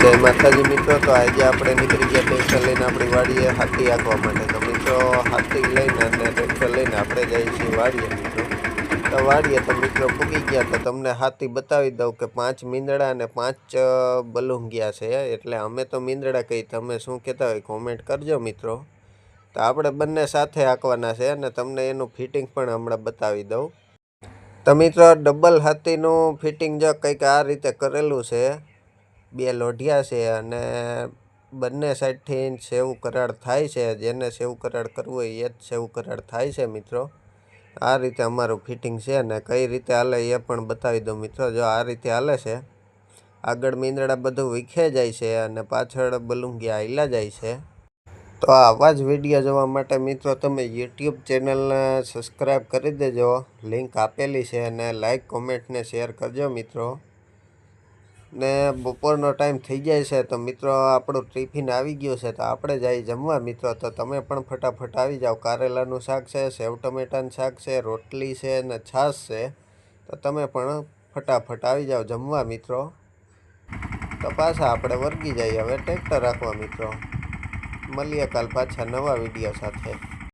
જય માતાજી મિત્રો, તો આજે આપણે નીકળી ગયા ટ્રેક્ટર લઈને આપણી વાડીએ હાથી આંકવા માટે. તો મિત્રો, હાથી લઈને અને ટ્રેક્ટર લઈને આપણે જઈએ છીએ વાડીએ મિત્રો. તો વાડીએ તો મિત્રો પૂગી ગયા તો તમને હાથી બતાવી દઉં કે પાંચ મીંદડા અને પાંચ બલુંગિયા છે. એટલે અમે તો મીંદડા કહી તમે શું કહેતા હોય કોમેન્ટ કરજો મિત્રો. તો આપણે બંને સાથે આંકવાના છે અને તમને એનું ફિટિંગ પણ હમણાં બતાવી દઉં. તો મિત્રો, ડબલ હાથીનું ફિટિંગ જો કંઈક આ રીતે કરેલું છે બે લોઢિયા છે અને બંને સાઈડથી સેવ કરાડ થાય છે. જેને સેવ કરાડ કરવું હોય એ જ સેવ કરાડ થાય છે મિત્રો. આ રીતે અમારું ફિટિંગ છે અને કઈ રીતે હાલે એ પણ બતાવી દઉં મિત્રો. જો આ રીતે હાલે છે, આગળ મીંદડા બધું વિખે જાય છે અને પાછળ બલુંગિયા હિલા જાય છે. તો આવા જ વીડિયો જોવા માટે મિત્રો તમે યુટ્યુબ ચેનલને સબસ્ક્રાઈબ કરી દેજો. લિંક આપેલી છે અને લાઈક કોમેન્ટ ને શેર કરજો મિત્રો. ને બપોરનો ટાઈમ થઈ જાય છે, તો મિત્રો આપણું ટિફિન આવી ગયું છે, તો આપણે જઈ જમવા. મિત્રો, તો તમે પણ ફટાફટ આવી જાઓ. કારેલાનું શાક છે, સેવ ટમેટાનું શાક છે, રોટલી છે ને છાશ છે, તો તમે પણ ફટાફટ આવી જાઓ જમવા, મિત્રો. તો પાછા આપણે વર્ગી જઈએ. હવે ટ્રેક્ટર રાખવા, મિત્રો. મળીએ કાલ પાછા નવા વીડિયો સાથે.